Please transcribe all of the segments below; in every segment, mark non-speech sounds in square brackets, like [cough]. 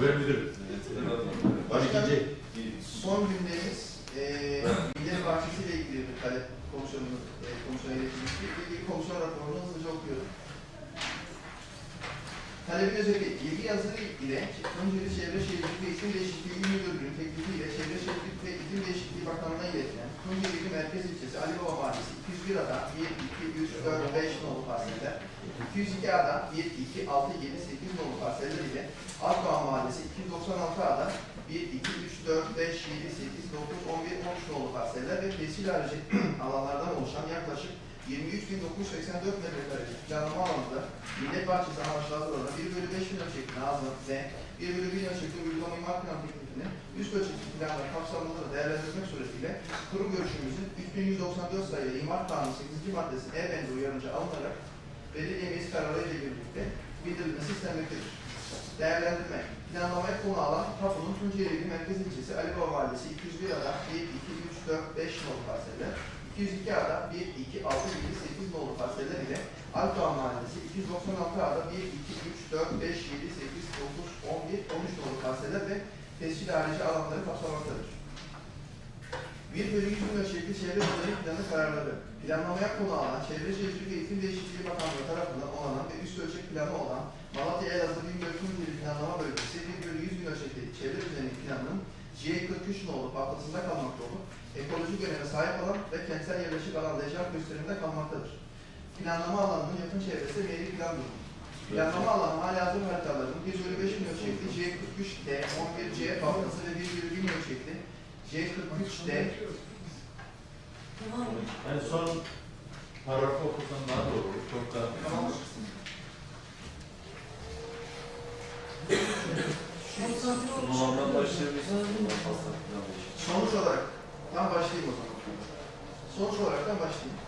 Bölüm müdürü. Başkanım, son gündemimiz eee Millet Bahçesi ile ilgili bir talep komisyonunun e, komisyona iletilmişti. İlgili komisyon raporunu hızlıca okuyorum. Talebin özelliği, ilgi yazılı ile Tunceli Çevre Şehircilik ve İklim Değişikliği İl Müdürlüğü'nün teklifiyle Çevre Şehircilik ve İklim Değişikliği Bakanlığı'na iletilen Tunceli Merkez İlçesi Ali Baba Mahallesi 201 ada 1, 2, 3, 4, 5 nolu parseller, 202 ada 1, 2, 6, 7, 8 nolu parseller ile Akdoğan Mahallesi 296 ada 1, 2, 3, 4, 5, 7, 8, 9, 11, 13 nolu parseller ve tescil harici [clears throat] alanlardan oluşan yaklaşık 23.984 metrekarelik planlama alanında Millet Bahçesi amaçlı hazırlanan 1 bölü 5 bin ölçekli ağzı ve 1 bölü 1 ölçekli uygulama imar plan teklifini üst ölçekli planlar kapsamında da değerlendirmek suretiyle kurum görüşümüzün 3194 sayılı imar kanunu 8. maddesi E bendi uyarınca alınarak meclis kararı ile birlikte bildirilmesi istenmektedir. Değerlendirme. Planlamaya konu alan Tapu'nun Tunceli Merkez İlçesi Ali Baba Mahallesi 201 ada 1, 2, 3, 4, 5 nolu parseller 202 ada 1, 2, 6, 7, 8 nolu parseller ile Altoğan Mahallesi 296 ada 1, 2, 3, 4, 5, 7, 8, 9, 11, 13 nolu parseller ve tescil harici alanları kapsamaktadır. 1 bölü 100 bin ölçekli çevre düzeni planı kararları, planlamaya konu alan Çevre Şehircilik İklim Değişikliği Bakanlığı tarafından onanan ve üst ölçek planı olan Malatya Elazığ Bingöl Tunceli Planlama Bölgesi 1 bölü 100 bin ölçekli çevre düzeni planının C43 nolu patlasında kalmakta olup, ekolojik öneme sahip olan ve kentsel yerleşik alanda yaşam gösteriminde kalmaktadır. Planlama alanının yakın çevresi meyli plan durumu. Planlama alanı hali hazır haritalarının 1 bölü 5 bin ölçekli C43D 11C patlası ve 1 bölü 1000 ölçekli C43D En son paragrafı okusan daha doğru olur. Çok da Tamam. Sonuç olarak, ben başlayayım o zaman. Sonuç olarak ben başlayayım.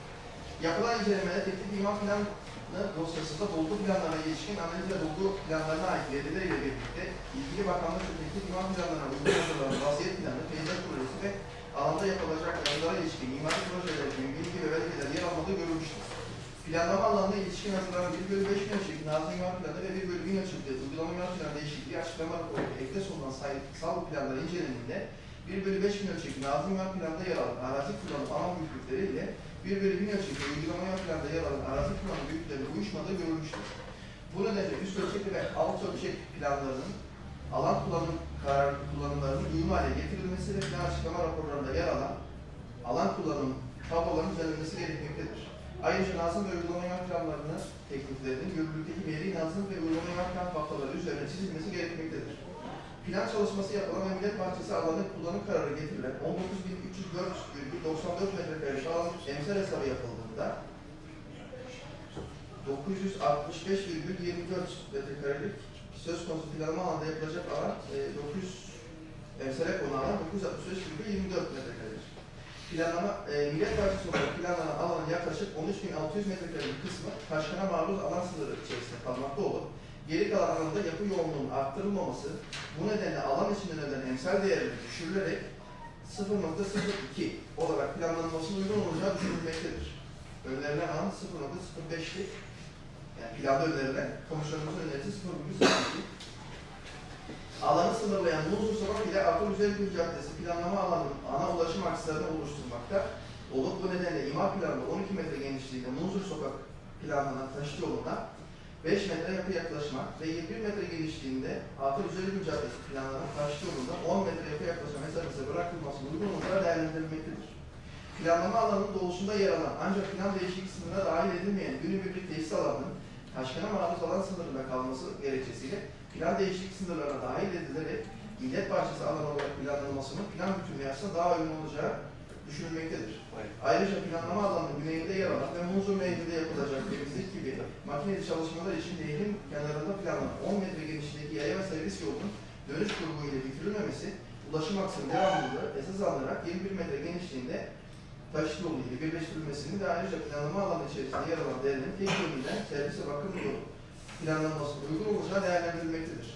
Yapılan incelemede teklif imar planı dosyasında bulgu planlarına ilişkin analiz ve bulgu planlarına ait veriler ile birlikte ilgili bakanlık ve teklif imar planlarına uygun hazırlanan vaziyet planı, peyzaj projesi ve alanda yapılacak yapılara ilişkin mimari projelerin bilgi ve belgeler yer almadığı görülmüştür. Planlama alanına ilişkin hazırlanan 1 bölü 5 bin ölçekli nazım imar planı ve 1 bölü 1000 ölçekli uygulama imar planı değişikliği açıklama ekte sunulan sayısal planlar incelendiğinde 1 bölü 5 bin ölçekli nazım imar planında yer alan arazi kullanım alan büyüklükleri ile 1 bölü 1000 ölçekli uygulama imar planında yer alan arazi kullanım büyüklüklerinin uyuşmadığı görülmüştür. Bu nedenle üst ölçekli ve alt ölçek planlarının alan kullanım karar kullanımlarının uyum hale getirilmesi ve plan açıklama raporlarında yer alan alan kullanım tablolarının düzenlenmesi gerekmektedir. Ayrıca nazım ve uygulama imar planlarını tekliflerinin yürürlükteki meri nazım ve uygulama imar plan tabloları üzerine çizilmesi gerekmektedir. Plan çalışması yapılan ve Millet Bahçesi alanı kullanım kararı getirilen 19.304,94 metrekarelik alan emsal hesabı yapıldığında 965,24 metrekarelik söz konusu planlama alanda yapılacak alan e, 900 emsale konu alan 965,24 metrekaredir. Planlama, e, Millet Bahçesi olarak planlanan alanın yaklaşık 13.600 metrekarelik kısmı taşkına maruz alan sınırı içerisinde kalmakta olup, geri kalan alanda yapı yoğunluğunun arttırılmaması, bu nedenle alan içinden ödenen emsal değerinin düşürülerek 0.02 olarak planlanmasının uygun olacağı düşünülmektedir. Önerilen alan 0.05'lik, yani planda önerilen, komisyonumuzun önerisi 0.02. Alanı sınırlayan Muzur Sokak ile Artur Güzelgül Caddesi planlama alanının ana ulaşım akslarını oluşturmakta olup bu nedenle imar planında 12 metre genişliğinde Muzur Sokak planlanan taşıt yoluna 5 metre yapı yaklaşma ve 21 metre genişliğinde Artur Güzelgül Caddesi planlanan taşıt yolunda 10 metre yapı yaklaşma mesafesi bırakılması uygun olarak değerlendirilmektedir. Planlama alanının doğusunda yer alan ancak plan değişikliği sınırına dahil edilmeyen günübirlik tesis alanının taşkına maruz alan sınırında kalması gerekçesiyle plan değişiklik sınırlarına dahil edilerek millet bahçesi alanı olarak planlanmasının plan bütünlüğü daha uygun olacağı düşünülmektedir. Ayrıca planlama alanının güneyinde yer alan ve Muzur Nehri'nde yapılacak temizlik gibi makineli çalışmalar için nehrin kenarında planlanan 10 metre genişliğindeki yaya ve servis yolunun dönüş grubu ile bitirilmemesi, ulaşım aksının devamlılığı esas alınarak 21 metre genişliğinde taşıt yolu ile birleştirilmesini ve ayrıca planlama alanı içerisinde yer alan değerlerin tek yönünden servise bakım yolu planlanmasının uygun olacağı değerlendirilmektedir.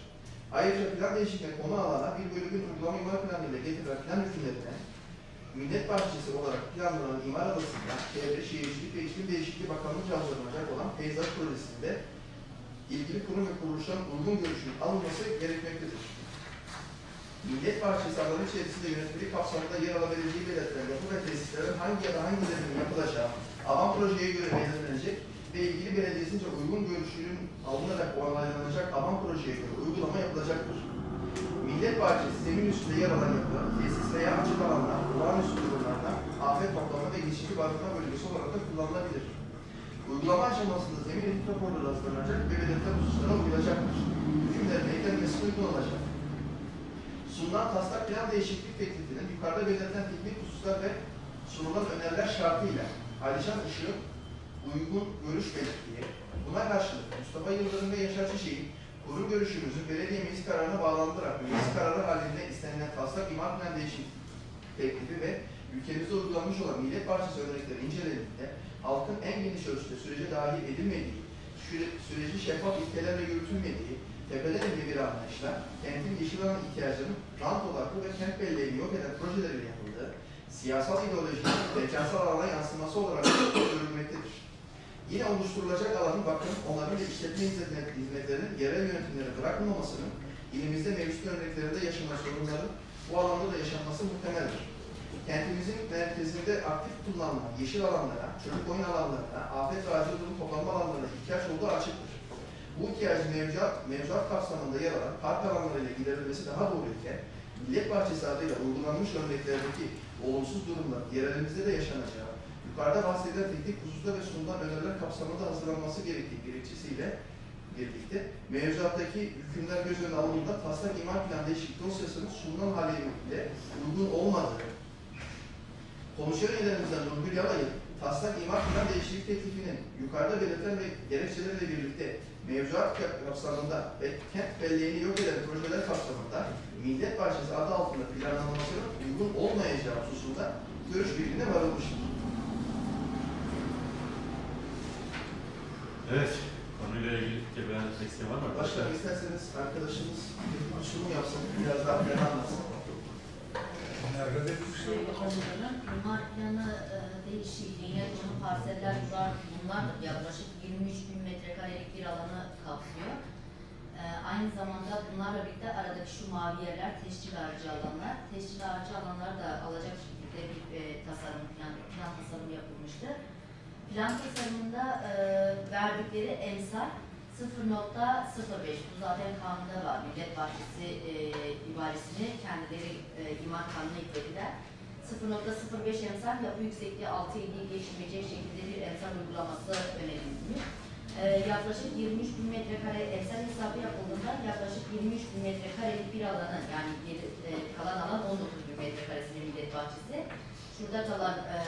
Ayrıca plan değişikliğine konu alana bir bölümün uygulama imar planı ile getirilen plan hükümlerine Millet Bahçesi olarak planlanan imar adasında Çevre, Şehircilik ve İklim Değişikliği Bakanlığı hazırlanacak olan peyzaj projesinde ilgili kurum ve kuruluşların uygun görüşünün alınması gerekmektedir. Millet Bahçesi alanı içerisinde yönetmelik kapsamında yer alabileceği belirtilen yapı ve tesislerin hangi ya da hangilerinin yapılacağı alan projeye göre belirlenecek ve ilgili belediyesince uygun görüşünün alınarak onaylanacak alan projeye göre uygulama yapılacaktır. Bahçesi zemin üstünde yer alan yapı, tesis veya açık alanlar, olağanüstü durumlarda afet toplama ve geçici barınma bölgesi olarak da kullanılabilir. Uygulama aşamasında zemin etki raporları hazırlanacak ve belirtilen hususlara uyulacaktır. Hükümlerin eklenmesi uygun olacak. Sunulan taslak plan değişiklik teklifinin yukarıda belirtilen teknik hususlar ve sunulan öneriler şartıyla Alişan Işık'ın uygun görüş belirttiği, buna karşılık Mustafa Yıldırım ve Yaşar Çiçek'in kurum görüşümüzün belediye meclis kararına bağlandırarak meclis kararı halinde istenilen taslak imar plan değişiklik teklifi ve ülkemizde uygulanmış olan Millet Bahçesi örnekleri incelendiğinde halkın en geniş ölçüde sürece dahil edilmediği, süre- süreci şeffaf ilkelerle yürütülmediği, tepeden ince bir anlayışla kentin yeşil alan ihtiyacının rant odaklı ve kent belleğini yok eden projelerin yapıldığı, siyasal ideolojinin mekansal alana yansıması olarak görülmektedir. Yine oluşturulacak alanın bakım, onarım ve işletme hizmet- hizmetlerinin yerel yönetimlere bırakılmamasının, ilimizde mevcut örneklerinde yaşanan sorunların bu alanda da yaşanması muhtemeldir. Kentimizin merkezinde aktif kullanılan yeşil alanlara, çocuk oyun alanlarına, afet ve acil durum toplanma alanlarına ihtiyaç olduğu açıktır. Bu ihtiyacın mevzuat, mevzuat kapsamında yer alan park alanlarıyla giderilmesi daha doğru iken, Millet Bahçesi adıyla uygulanmış örneklerdeki olumsuz durumlar yerelimizde de yaşanacağı, yukarıda bahsedilen teknik hususta ve sunulan öneriler kapsamında hazırlanması gerektiği gerekçesiyle birlikte mevzuattaki hükümler göz önüne alındığında taslak imar plan değişiklik dosyasının sunulan haliyle uygun olmadığı, Komisyon üyelerimizden Nurgül Yalay'ın taslak imar plan değişiklik teklifinin yukarıda belirtilen ve gerekçelerle birlikte mevzuat kapsamında ve kent belleğini yok eden projeler kapsamında Millet Bahçesi adı altında planlanmasının uygun olmayacağı hususunda görüş birliğine varılmıştır. Evet. Konuyla ilgili beyan etmek isteyen var mı? Başkanım isterseniz arkadaşımız bir sunum yapsın, biraz daha plan anlatsın. Konuların imar planı e, değişikliğine konu parseller bunlar, bunlar yaklaşık 23 bin metrekarelik bir alanı kapsıyor. E, aynı zamanda bunlarla birlikte aradaki şu mavi yerler teşkil harici alanlar. Teşkil harici alanlar da alacak şekilde bir e, tasarım, plan, plan tasarımı yapılmıştı. Plan tasarımında e, verdikleri emsal 0.05 bu zaten kanunda var. Millet Bahçesi e, ibaresini kendileri e, imar kanunu eklediler. 0.05 emsal yapı yüksekliği 6.50'yi geçmeyecek şekilde bir emsal uygulaması önerilmiş. E, yaklaşık 23 bin metrekare emsal hesabı yapıldığında yaklaşık 23 bin metrekarelik bir alanı yani geri, e, kalan alan 19 bin metrekaresinde Millet Bahçesi. Şurada kalan e,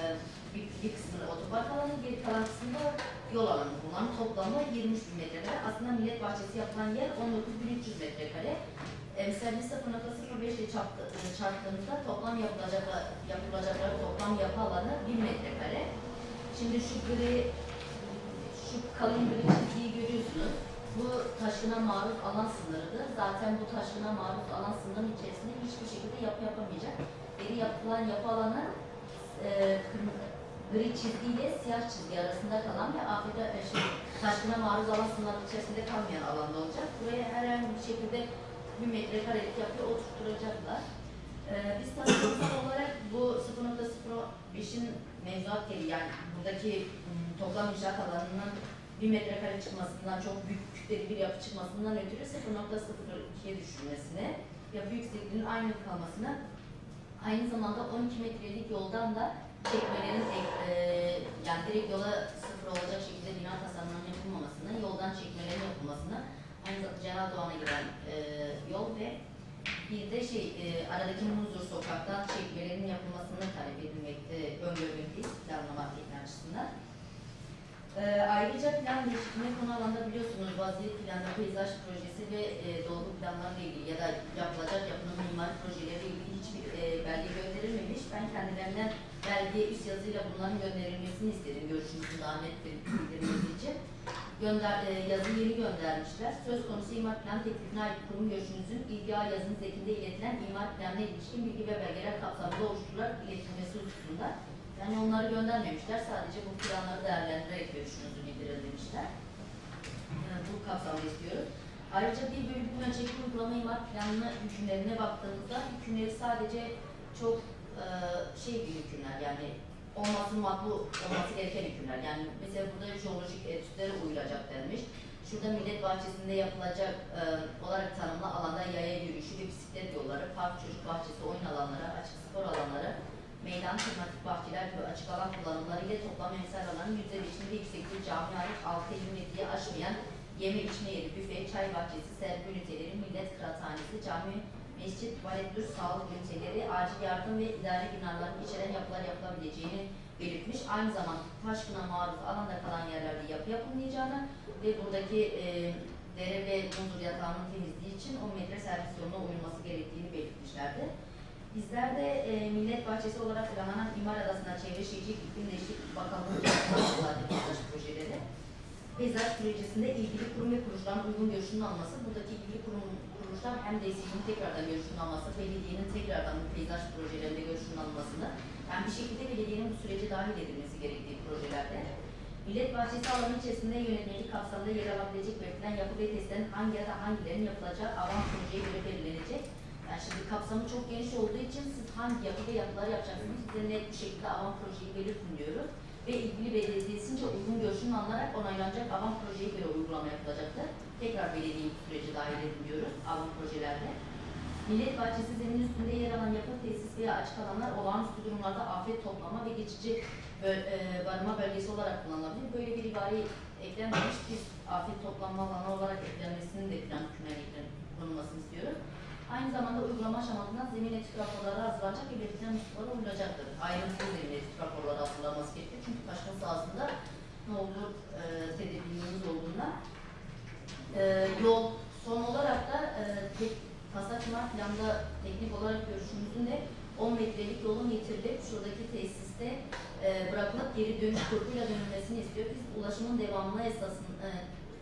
bir, bir kısmını otopark alanı, geri kalan kısmında yol alanı bulunan toplamı 23 bin metrekare. Aslında millet bahçesi yapılan yer 19.300 metrekare. Emsalini 0.05 ile çarptı- çarptığımızda toplam yapılacak, yapılacakları toplam yapı alanı 1000 metrekare. Şimdi şu gri, şu kalın gri çizgiyi görüyorsunuz. Bu taşkına maruz alan sınırıdır. Zaten bu taşkına maruz alan sınırının içerisinde hiçbir şekilde yapı yapamayacak. Geri yapılan yapı alanı e, kırmızı, gri çizgi ile siyah çizgi arasında kalan ve afete e, şey, taşkına maruz alan sınırının içerisinde kalmayan alanda olacak. Buraya herhangi bir şekilde bir metrekarelik yapı oturtturacaklar. E, biz tasarımsal olarak bu 0.05'in mevzuat geri yani buradaki m, toplam inşaat alanının bir metrekare çıkmasından çok büyük kütleli bir yapı çıkmasından ötürü 0.02'ye düşürmesine, yapı yüksekliğinin aynı kalmasına Aynı zamanda 12 metrelik yoldan da çekmelerin ek- e, yani direkt yola sıfır olacak şekilde bina tasarımlarının yapılmamasını, yoldan çekmelerin yapılmasını, aynı zamanda Celal Doğan'a giden e, yol ve bir de şey e, aradaki Muzur sokaktan çekmelerin yapılmasını talep edilmekte, öngörülmekteyiz planlama açısından. E, ayrıca plan değişikliğine konu alanda biliyorsunuz vaziyet planı, peyzaj projesi ve e, dolgu planlarıyla ilgili ya da yapılacak yapının mimari projeleriyle ilgili hiçbir e, belge gönderilmemiş. Ben kendilerinden belgeye üst yazıyla bunların gönderilmesini istedim görüşümüzün daha net bir bildirilmesi için. Gönder, e, yazı yeni göndermişler. Söz konusu imar plan teklifine ait kurum görüşünüzün ilgi ağ yazınız ekinde iletilen imar planına ilişkin bilgi ve belgeler kapsamında oluşturularak iletilmesi hususunda. Yani onları göndermemişler. Sadece bu planları değerlendirerek görüşünüzü bildirin demişler. e, bu kapsamda istiyoruz. Ayrıca bir bölü bir ölçekli uygulama imar planına hükümlerine baktığımızda hükümleri sadece çok e, şey hükümler yani olması makbu olması gereken hükümler. Yani mesela burada jeolojik etütlere uyulacak denmiş. Şurada millet bahçesinde yapılacak e, olarak tanımlı alanda yaya yürüyüşü ve bisiklet yolları, park, çocuk bahçesi, oyun alanları, açık spor alanları, meydan, tematik bahçeler gibi açık alan kullanımları ile toplam emsal alanın yüzde beşinde yüksekliği cami hariç 6-50 metreyi aşmayan yeme içme yeri, büfe, çay bahçesi, sergi üniteleri, millet kıraathanesi, cami, mescit, tuvalet, duş, sağlık üniteleri, acil yardım ve idare binalarını içeren yapılar yapılabileceğini belirtmiş. Aynı zamanda taşkına maruz alanda kalan yerlerde yapı yapılmayacağını ve buradaki e, dere ve muzur yatağının temizliği için 10 metre servis yoluna uyulması gerektiğini belirtmişlerdi. Bizler de e, Millet Bahçesi olarak planlanan İmar Adası'na Çevre Şehircilik İklim Değişiklik Bakanlığı zaten peyzaj projeleri. Peyzaj projesinde ilgili kurum ve kuruluşların uygun görüşünün alması, buradaki ilgili kurum kuruluşlar hem DSİ'nin tekrardan görüşünün alması, belediyenin tekrardan bu peyzaj projelerinde görüşünün alınmasını, yani bir şekilde belediyenin bu sürece dahil edilmesi gerektiği projelerde. Millet Bahçesi alanı içerisinde yönetmelik kapsamında yer alabilecek belirtilen yapı ve testlerin hangi ya da hangilerinin yapılacağı avan projeye göre belirlenecek. Yani şimdi kapsamı çok geniş olduğu için siz hangi yapı ve yapılar yapacaksınız size net bir şekilde avan projeyi belirtin diyoruz. Ve ilgili belediyesince uygun görüşünün alınarak onaylanacak avan projeye göre uygulama yapılacaktır. Tekrar belediyeyi bu sürece dahil edin diyoruz avan projelerde. Millet Bahçesi zemin üstünde yer alan yapı, tesis veya açık alanlar olağanüstü durumlarda afet toplama ve geçici böl- e, barınma bölgesi olarak kullanılabilir. Böyle bir ibare eklenmemiş biz afet toplanma alanı olarak eklenmesinin de plan hükümlerine eklen- konulmasını istiyoruz. Aynı zamanda uygulama aşamasında zemin etüt raporları hazırlanacak ve belirtilen hususlara uyulacaktır. Ayrıntılı zemin etüt raporları hazırlanması gerekiyor. Çünkü taşkın sahasında ne olur e, tedirginliğimiz olduğunda e, yol son olarak da e, tek, taslak imar planda teknik olarak görüşümüzün de 10 metrelik yolun getirilip şuradaki tesiste e, bırakılıp geri dönüş kurguyla dönülmesini istiyor. Biz ulaşımın devamına esasın, e,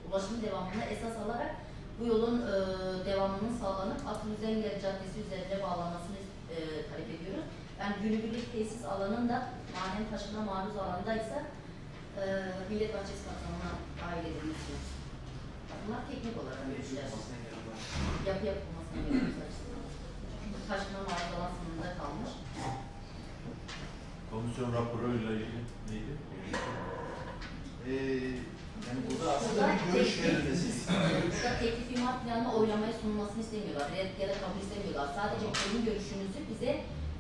ulaşımın devamına esas alarak bu yolun e, devamının sağlanıp Atlıüzengeri Caddesi üzerinde bağlanmasını e, talep ediyoruz. Yani günübirlik tesis alanın da manen taşına maruz alandaysa e, Millet Bahçesi kapsamına dahil edilmesi. Bunlar teknik olarak görüşeceğiz. Yapı yapılmasına yönelik açısından. Taşına maruz alan sınırında kalmış. Komisyon raporuyla ilgili neydi? Ee, yani burada aslında bir görüş verilmesi. Burada teklif imar planına oylamaya sunulmasını istemiyorlar. Red ya da kabul istemiyorlar. Sadece kurum görüşünüzü bize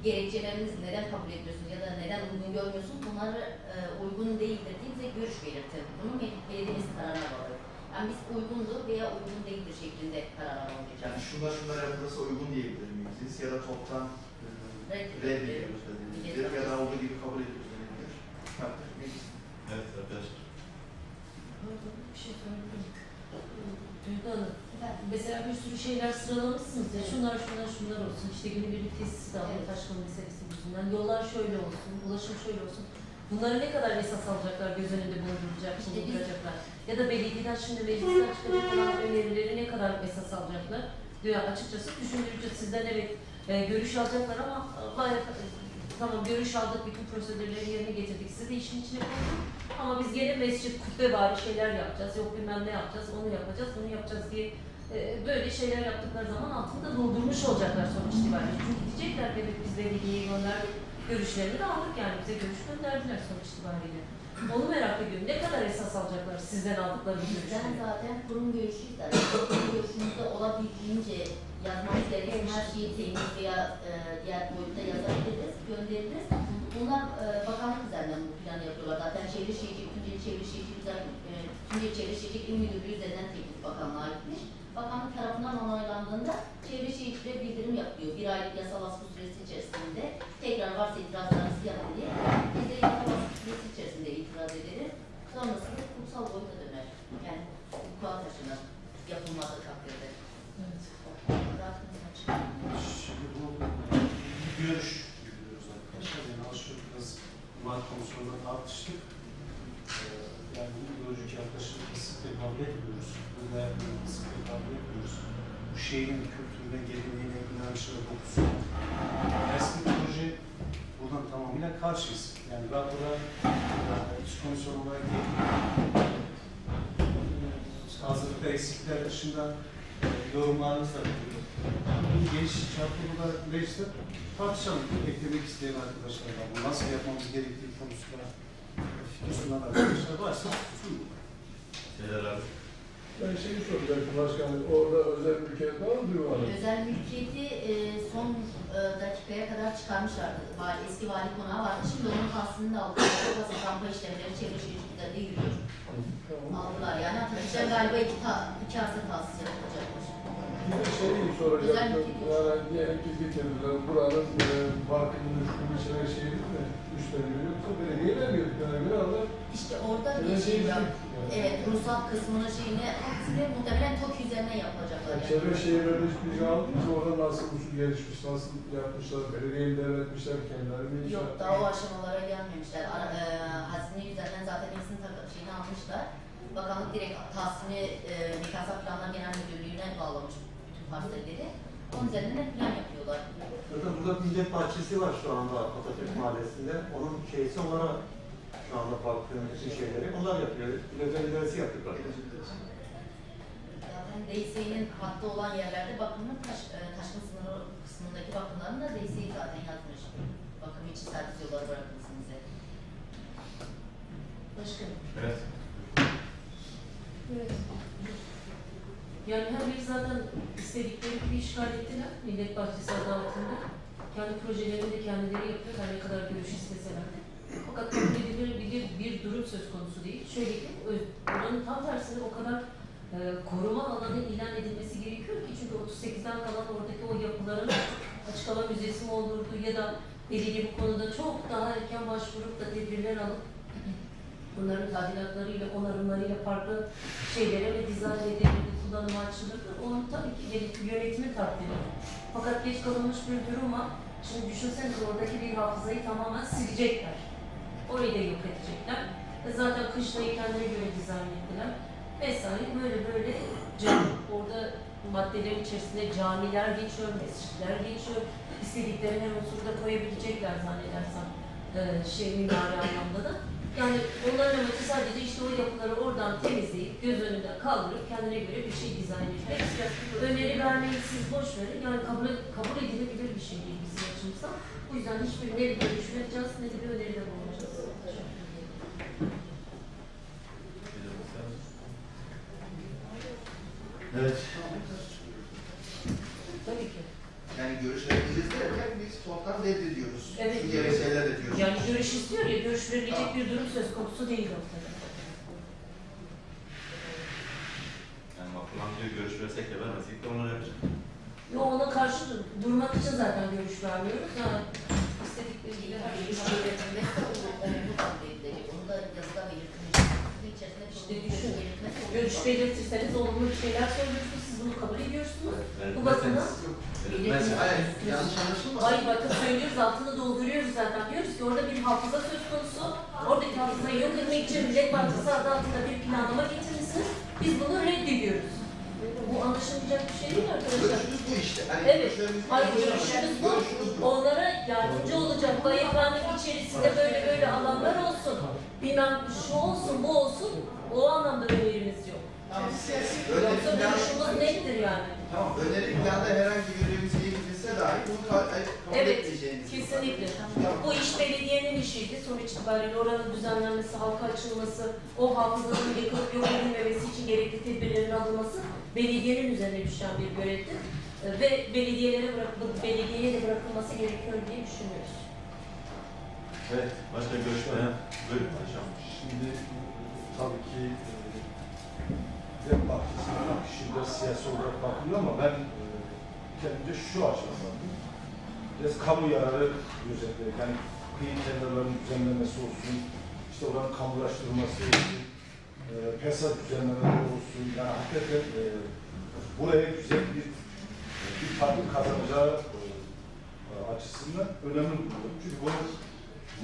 gerekçeleriniz neden kabul etmiyorsun ya da neden uygun görmüyorsun bunları e, uygun değildir diye bize görüş belirtin. Bunun bel- belediyemizin kararına bağlı. Yani biz uygundur veya uygun değildir şeklinde karar Yani alacağız. şunlar şunlar yapılırsa uygun diyebilir miyiz? Biz ya da toptan e, Reddediyoruz. reddediyoruz da denilebilir ya da olduğu gibi kabul ediyoruz meclis. Evet arkadaşlar. Bir şey söyleyeyim. Duygu mesela bir sürü şeyler sıralamışsınız ya, şunlar şunlar şunlar olsun, işte günübirlik tesisi de alın Evet. taşkın meselesi yüzünden, yollar şöyle olsun, ulaşım şöyle olsun. Bunları ne kadar esas alacaklar, göz önünde bulunduracak, İşte biz- bulunduracaklar? Ya da belediyeden şimdi meclisten çıkacak olan önerileri ne kadar esas alacaklar? Diyor açıkçası düşündürücü sizden evet görüş alacaklar ama bayağı tamam görüş aldık, bütün prosedürleri yerine getirdik, sizi de işin içine koyduk. Ama biz gene mescit, kubbe bari şeyler yapacağız, yok bilmem ne yapacağız, onu yapacağız, bunu yapacağız diye e, böyle şeyler yaptıkları zaman altında doldurmuş olacaklar sonuç itibariyle. Çünkü diyecekler evet biz belediyeye gönderdik, görüşlerini de aldık yani bize görüş gönderdiler sonuç itibariyle. Onu merak ediyorum. Ne kadar esas alacaklar sizden aldıkları bu Bizden görüşleri? zaten kurum görüşü ister. kurum görüşümüzde olabildiğince yazmamız gereken her şeyi temiz veya e, diğer boyutta yazabiliriz, göndeririz. Bunlar e, bakanlık üzerinden bu planı yapıyorlar. Zaten Çevre Şehircilik, Tunceli Çevre Şehircilik, e, Tunceli Çevre Şehircilik İl Müdürlüğü üzerinden teklif bakanlığa gitmiş. Bakanlık tarafından onaylandığında Çevre Şehirciliğe bildirim yapıyor. Bir aylık yasal baskı süresi içerisinde tekrar varsa itirazlarınızı yapın diye. Biz de yasal baskı süresi içerisinde itiraz ederiz. Sonrasında kutsal boyuta döner. Yani hukuka taşınır. Yapılmadığı takdirde. Evet. Şimdi bu görüş yürüyoruz arkadaşlar. Yani az çok biraz imar komisyonunda tartıştık. Ee, yani bu ideolojik yaklaşımı kesinlikle kabul etmiyoruz. Bu değerleri kesinlikle kabul etmiyoruz. Bu şehrin kültürüne, geleneğine, inanışına, dokusuna ters proje. Buradan tamamıyla karşıyız. Yani rapora e, iç komisyon olarak değil, hazırlıkta eksikler dışında e, yorumlarınızı da bekliyorum. Bu geniş çaplı da mecliste tartışalım. Eklemek isteyen arkadaşlar var. Bu nasıl yapmamız gerektiği konusunda fikir sunan arkadaşlar varsa sunun. Şeyler abi. Ben şeyi soracaktım başkanım, orada özel mülkiyet var mı diyorlar? Özel mülkiyeti e, son e, dakikaya kadar çıkarmışlardı. Vali, eski vali konağı vardı. Şimdi onun tahsilini de aldılar. Burası rampa işlemleri çevre şehirciliklerinde yürüyor. Tamam. Aldılar yani. Arkadaşlar galiba iki, ta, iki arsa tahsis yapılacakmış. Bir de şeyi soracaktım, yani diyelim ki getirdiler, buranın e, parkının üstünü içine şey mi üstleniyor yoksa belediye vermiyor bir tane göre ama İşte orada bir şey şey var. Evet, ruhsat kısmını şeyini hepsini muhtemelen TOKİ üzerinden yapacaklar. Yani çevre şehirlerde hiçbir şey aldınız? Orada nasıl usul gelişmiş, nasıl yapmışlar, belediye mi devretmişler, kendileri mi Yok daha o aşamalara gelmemişler. Ara, e, hazine üzerinden zaten tak- şeyini almışlar. Bakanlık direkt tahsini e, Mikasa Planlar Genel Müdürlüğü'ne bağlamış bütün parselleri. Onun üzerinden plan yapıyorlar. Zaten burada millet bahçesi var şu anda Atatürk Mahallesi'nde. Onun şeysi onlara şu anda baktığım bütün şeyleri onlar yapıyor. Özel idaresi yapıyorlar. Zaten DSİ'nin hattı olan yerlerde bakımın taş, e, taşkın sınırı kısmındaki bakımların da DSİ zaten yazmış. Bakım için servis yolları bırakılsın bize. Başkanım. Evet. Yani her biri zaten istedikleri gibi işgal ettiler. Millet Bahçesi adı altında. Kendi projelerini de kendileri yapıyor. Her ne kadar görüş isteseler de. Fakat kabul edilebilir bir durum söz konusu değil. Şöyle ki, oranın tam tersine o kadar e, koruma alanı ilan edilmesi gerekiyor ki çünkü 38'den kalan oradaki o yapıların açık hava müzesi mi olurdu ya da belediye bu konuda çok daha erken başvurup da tedbirler alıp bunların tadilatlarıyla, onarımlarıyla farklı şeylere ve dizayn edilirdi, kullanıma açılırdı. Onun tabii ki yönet- yönetimi takdiri. Fakat geç kalınmış bir durum var. Şimdi düşünsenize oradaki bir hafızayı tamamen silecekler. Orayı da yok edecekler. E zaten kışlayı kendine göre dizayn ettiler. Vesaire böyle böyle cami, orada maddelerin içerisinde camiler geçiyor, mescitler geçiyor. İstedikleri her unsuru da koyabilecekler zannedersem e, şey mimari anlamda da. Yani onların amacı sadece işte o yapıları oradan temizleyip göz önünden kaldırıp kendine göre bir şey dizayn etmek. Öneri vermeyi siz boş verin. Yani kabul, kabul edilebilir bir şey değil bizim açımızdan. Bu yüzden hiçbir ne bir görüşmeyeceğiz ne de bir öneride bulunacağız. Evet. Tabii ki. Yani görüşebiliriz derken biz toptan reddediyoruz. Evet. Şu gerekçeler de diyoruz. Yani görüş verilecek bir durum söz konusu değil ortada. Yani bakılan diyor görüşmesek de vermesek de onu yapacak. Yo ona karşı dur- durmak için zaten görüş vermiyoruz. Ha, istedikleri gibi her şeyi Görüş belirtilmesi olumlu kabul edilecek. Onu da yazıda belirtilmiş. İçerisinde İşte bir düşün. Görüş belirtirseniz olumlu bir şeyler söylüyorsunuz, siz bunu kabul ediyorsunuz. Bu bakımdan Verilmezse- Hayır, yanlış anlaşılmasın. Hayır bakın söylüyoruz, altını dolduruyoruz zaten. Diyoruz ki orada bir hafıza söz konusu. Oradaki hafızayı yok etmek için Millet Bahçesi adı altında bir planlama getirmişsiniz. Biz bunu reddediyoruz. Bu anlaşılmayacak bir şey değil arkadaşlar. Görüşümüz bu işte. Hani Evet. Hayır bu. görüşünüz bu. Görüşümüz bu. Onlara yardımcı olacak. Bu ayıklandık içerisinde böyle böyle alanlar olsun. Bilmem şu olsun bu olsun. O anlamda önerimiz yok. Öneri Yoksa duruşumuz nettir yani. Tamam, öneri planda herhangi bir revizeye gidilse dahi bunu ka- kabul Evet, etmeyeceğiniz. kesinlikle. Bu iş belediyenin işiydi. Sonuç itibariyle oranın düzenlenmesi, halka açılması, o hafızanın yıkılıp yok edilmemesi için gerekli tedbirlerin alınması belediyenin üzerine düşen bir görevdir. Ee, Ve belediyelere bırakılıp, belediyeye de bırakılması gerekiyor diye düşünüyoruz. Evet. Başka görüşmeyen buyurun paşam. Şimdi tabii ki e, Dem Partisi'nin akışı biraz siyasi olarak bakılıyor ama ben e, kendimce şu açıdan. Biraz kamu yararı gözeterek, yani kıyı kenarlarının düzenlemesi olsun, işte oranın kamulaştırılması olsun, e, PESA düzenlemeleri olsun, yani hakikaten e, buraya güzel bir bir farklı kazanacağı e, açısından önemli buluyorum. Çünkü bunu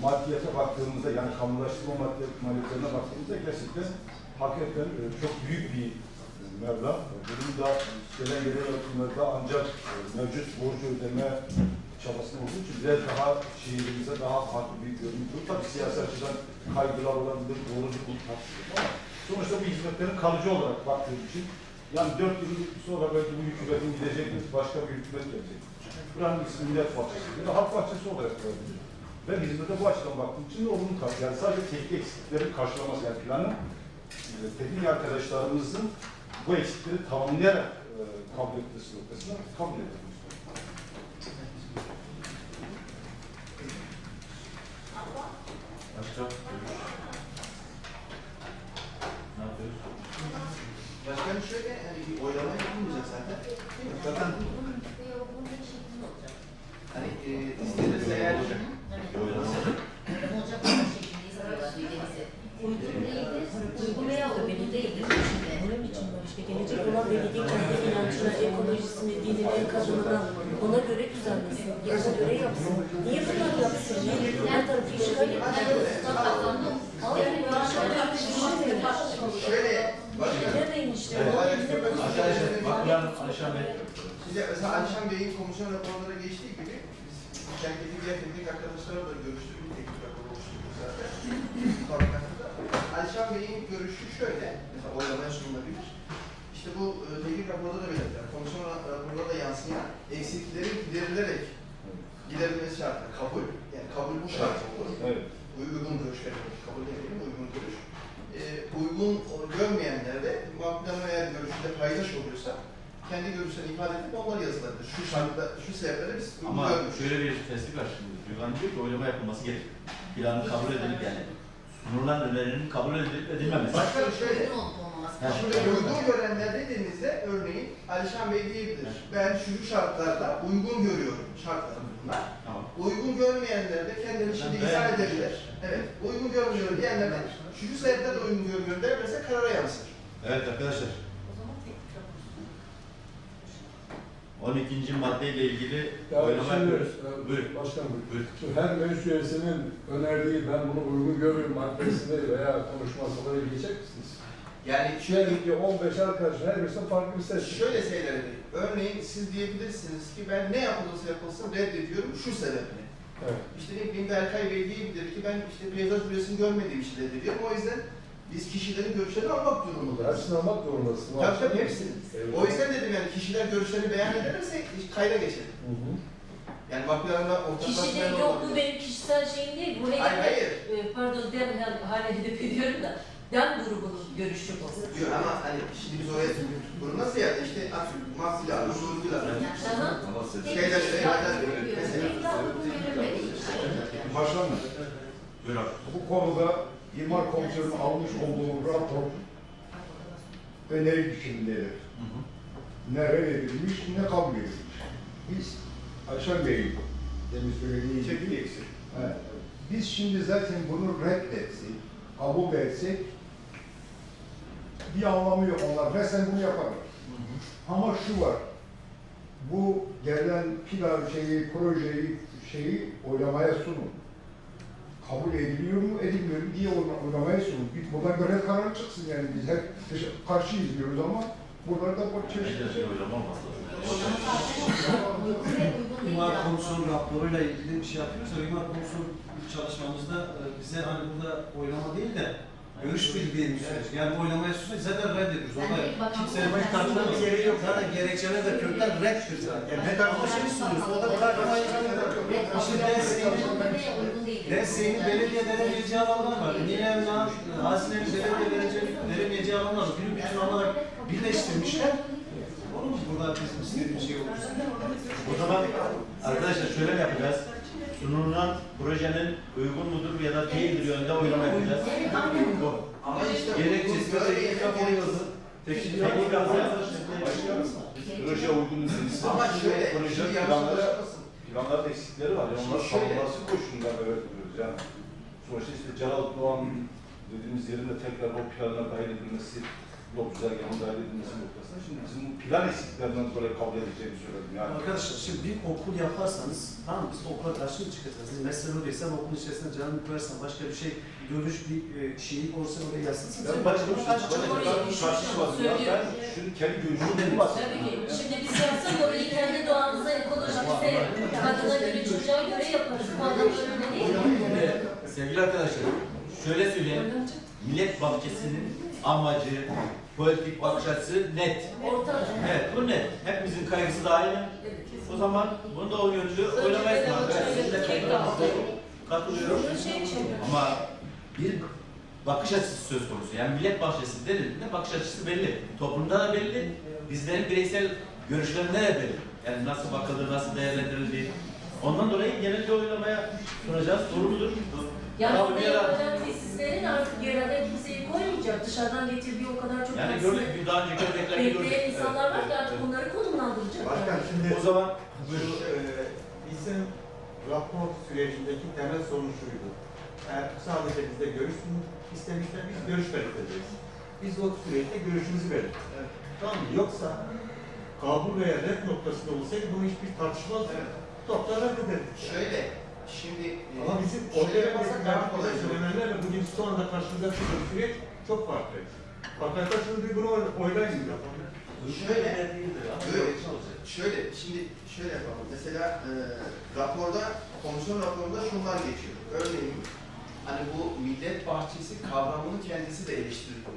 maddiyata baktığımızda yani kamulaştırma maddiyat maliyetlerine baktığımızda gerçekten hakikaten e, çok büyük bir meblağ. Bunun da gelen gelen yönetimlerde ancak e, mevcut borcu ödeme çabasında olduğu için biraz daha şehrimize daha farklı bir görüntü. Tabii siyasi açıdan kaygılar olabilir, doğrucu bu tartışılır ama Sonuçta bu hizmetlerin kalıcı olarak baktığım için yani dört yıl sonra belki bu hükümetin gidecek başka bir hükümet gelecek. Buranın ismi millet bahçesi. Bir de halk bahçesi olarak kullanılıyor. Ben hizmete bu açıdan baktığım için de karşı. Yani sadece teknik eksikleri karşılaması yani planın e, teknik arkadaşlarımızın bu eksikleri tamamlayarak e, kabul etmesi noktasına kabul ediyoruz. Başka. Ne yapıyoruz? Başkanım şöyle, hani bir oylama yapılmayacak zaten. Zaten hani e, istenirse eğer Evet. Oylama olacak. Oylama olacak ama şeklinde istiyorlar üyelerimizi. Uygun değildir, uygun veya uygun değildir şimdi. Onun için var işte gelecek kendi inancına, ekolojisine, dinine, kadınına ona göre düzenlesin. Ona göre yapsın. Niye bunlar yapsın? Niye her tarafı işgal? Yani ben şöyle. Neredeyim işte? Arkadaşlar, bak ben Alişan Bey. Size mesela Alişan Bey'in komisyon raporlara geçtiği gibi biz kentteki diğer teknik arkadaşlarla da görüştük. Bir teknik rapor oluşturduk zaten. Alişan Bey'in görüşü şöyle, mesela oylamaya sunulabilir. İşte bu e, teknik raporda da belirtilen, komisyon ra- raporunda da yansıyan eksiklerin giderilerek giderilmesi şartı, kabul. Yani kabul bu şart olur. Evet. Uygun görüş verilmiş, kabul edelim, uygun görüş. E, uygun görmeyenler de makbulama eğer görüşünde paydaş oluyorsa kendi görüşlerini ifade edip onlar yazılabilir. Şu şartta, şu sebeplere biz uygun Ama görmüşüz. şöyle bir tespit var şimdi. Duygan diyor ki oylama yapılması gerekir. Planın kabul edilip yani sunulan önerinin kabul edilip edilmemesi. Başkanım şöyle. Ha, şimdi uygun görenler dediğinizde örneğin Alişan Bey diyebilir. Ben şu şartlarda uygun görüyorum şartları bunlar. Tamam. Uygun görmeyenler de kendileri şimdi izah edebilir. Evet, uygun görmüyorum diyenler de şu de uygun görmüyorum derse karara yansır. Evet arkadaşlar. 12. maddeyle ilgili Ya oylama şimdi, yapıyoruz. e, Buyur. Başkanım, Buyur. şu her meclis üyesinin önerdiği ben bunu uygun görüyorum maddesini veya konuşmasını geçecek misiniz? Yani şöyle Şöyle ki 15 arkadaşın her birisine farklı bir ses. Şöyle şeyler edeyim. Örneğin siz diyebilirsiniz ki ben ne yapılırsa yapılsın reddediyorum şu sebeple. Evet. İşte ne bileyim Berkay Bey diyebilir ki ben işte peyzaj büresini görmediğim için reddediyorum. O yüzden biz kişilerin görüşlerini almak durumundayız. Hepsini almak zorundasın. Tabii tabii hepsini. Evet. O yüzden dedim yani kişiler görüşlerini beyan ederse kayda geçelim. Hı hı. Yani makbularına Kişide ortaklaşmayan yok bu olabilir. benim kişisel şeyim değil. Bu Hayır HDP, hayır. e, pardon dem hala hedef ediyorum da dem grubunun görüşü bu. Diyor ama hani şimdi biz oraya bunu nasıl yani işte makbular, huzurlular. Aha. Şeyler, şeyler, Başkanım, Buyur abi. bu konuda İmar Komisyonu'nun almış olduğu rapor öneri hı. Ne reddedilmiş, ne kabul edilmiş. Biz Ayşen Bey'in demin söylediği gibi eksik. Evet. Biz şimdi zaten bunu reddetsek, kabul etsek bir anlamı yok. Onlar resen bunu yaparlar. Ama şu var, bu gelen plan şeyi, projeyi, şeyi oylamaya sunun. Kabul ediliyor mu, edilmiyor mu diye sunun. Bir buradan göre karar çıksın yani biz hep karşıyız diyoruz ama buralarda bu çeşitli şey. olması lazım. İmar komisyonu raporuyla ilgili bir şey yapıyoruz. O İmar komisyonu çalışmamızda e, bize hani burada oylama değil de görüş bildiğini söylüyoruz. Yani oylamaya sunmayız zaten reddediyoruz. Orada Yani bakan- kimsenin baş tartışma bir gereği yok. Zaten gerekçeler de kökten redddir zaten. Yani ne tarafta şey sunuyoruz. O da yok. Şimdi DSİ'nin DSİ'nin belediye veremeyeceği alanlar var. Ninem'le Hazine'nin belediye veremeyeceği alanlar var. Bir bütün alarak birleştirmişler. Onun için burada bizim istediğimiz şey olursa. O zaman arkadaşlar şöyle mi yapacağız? Sunulan projenin uygun mudur ya da değildir yönde oylama yapacağız. Bu. Ama işte Gerekçesi de teknik raporu yazın. Teknik raporu yazın. Proje uygun değilse, Ama şöyle, proje planları, planların eksikleri var. Yani onlar Şöyle- savunması koşulunda evet diyoruz yani. Sonuçta işte Celal Doğan dediğimiz yerin de tekrar o plana dahil güzergahına dahil edilmesi noktasında. Şimdi bizim bu plan eksiklerinden dolayı kabul edeceğimi söyledim yani. Arkadaşlar şimdi bir okul yaparsanız tamam mı? Biz okula karşı mı çıkacağız? Mesela oraysan okulun içerisinde canını koyarsan başka bir şey görüş bir e, şeyi olsa oraya yazsın. Ben başka bir şey. Ben şunu kendi görüşümü Tabii ki. Şimdi biz yapsak orayı kendi doğamıza, ekolojimize, kadına göre, çocuğa göre yaparız. Bu adam öyle değil. Sevgili arkadaşlar, şöyle söyleyeyim. Millet Bahçesi'nin amacı, politik bakış açısı net. Orta. Evet, bu net. Hepimizin kaygısı da aynı. O zaman bunu da o yönlü çalışacağız. ölçüyle Sizinle tek katılıyorum. Katılıyorum. Şey. Ama bir bakış açısı söz konusu. Yani millet bahçesi denildiğinde bakış açısı belli. Toplumda da belli. Bizlerin bireysel görüşlerinde de belli. Yani nasıl bakılır, nasıl değerlendirildiği. Ondan dolayı genel bir oylamaya sunacağız. Doğru mudur? Yani Kabul orada ya yapacak tesislerin artık yerelde kimseyi koymayacak. Dışarıdan getirdiği o kadar çok Yani gördük, bir daha önceki örnekleri gördük. bekleyen insanlar var ki artık evet. onları konumlandıracak. Başkan şimdi O zaman Şu, e, bizim rapor sürecindeki temel sorun şuydu. Eğer sadece bizde görüş sunmak istemişler, biz görüş belirteceğiz. Biz o süreçte görüşümüzü belirttik. Tamam mı? Yoksa kabul veya red noktasında olsaydı bunu hiçbir tartışmaz. Evet. Toptan reddederdik. Şöyle, şimdi e, Ama bizim şöyle ortaya yaparsak daha kolay olur. söylenenlerle bugün şu anda karşımıza çıkan süreç çok farklı. Arkadaşlar şimdi bir bunu oylayın. Şöyle, Böyle. gerekçe olacak. Şöyle, şimdi şöyle yapalım. Mesela e, raporda, komisyon raporunda şunlar geçiyor. Örneğin, hani bu millet bahçesi kavramının kendisi de eleştiriliyor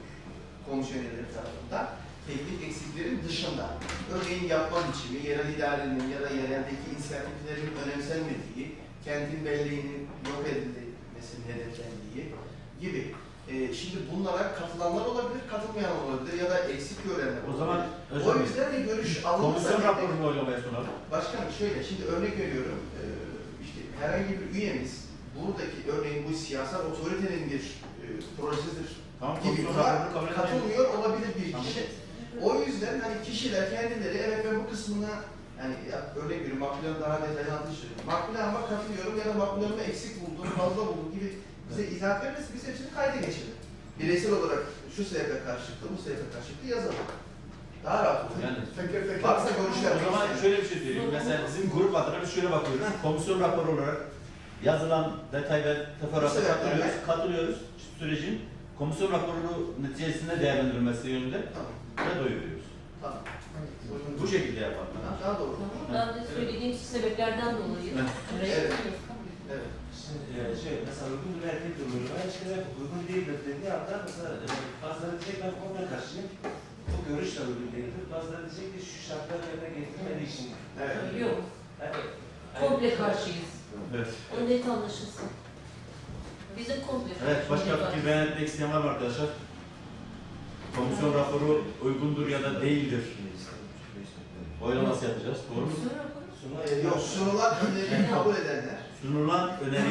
komisyon üyeleri tarafından. Teknik eksiklerin dışında. Örneğin yapma biçimi, yerel idarenin ya da yereldeki inisiyatiflerin önemsenmediği, kentin belleğinin yok edilmesinin hedeflendiği gibi. E, şimdi bunlara katılanlar olabilir, katılmayan olabilir ya da eksik görenler O zaman O yüzden de görüş alınırsa... komisyon raporunu oylamaya sunalım. Başkanım şöyle, şimdi örnek veriyorum. Ee, işte herhangi bir üyemiz buradaki örneğin bu siyasal otoritenin bir e, projesidir Tamam, gibi katılmıyor olabilir bir Tamam. kişi. O yüzden hani kişiler kendileri evet ben bu kısmına yani ya, örnek veriyorum makbulen daha detaylı anlatışırım. Makbulen ama katılıyorum ya da makbulenimi eksik buldum, fazla buldum gibi bize izahat verirse biz hepsini kayda geçirelim. Bireysel olarak şu sebeple karşılıklı, bu sebeple karşılıklı yazalım. Daha rahat olur. Yani teker teker. Varsa görüşler. O zaman şöyle bir şey söyleyeyim. Mesela bizim grup adına biz şöyle bakıyoruz. Komisyon raporu olarak yazılan detay ve teferruata katılıyoruz. Katılıyoruz. Sürecin komisyon raporu neticesinde değerlendirilmesi yönünde Tamam. ve doyuruyoruz. Tamam. Bu şekilde yapalım. Daha, daha doğru. Ben de söylediğim sebeplerden dolayı. Evet. Evet. Şimdi e, şey mesela uygun bir erkek durumuyla ben işte uygun değildir dediği anda mesela e, bazıları diyecek ben komple karşıyım. Bu görüş de uygun değildir. Bazıları diyecek ki şu şartları yerine getirmediği için. Evet. Yok. Yani, Komple karşıyız. Evet. O net anlaşılsın. Bizim komple Evet, başka fikir beyan etmek isteyen var mı arkadaşlar? Komisyon raporu uygundur ya da değildir. Oylaması yapacağız. Doğru mu? Yok sunulan öneriyi kabul edenler. Sunulan öneri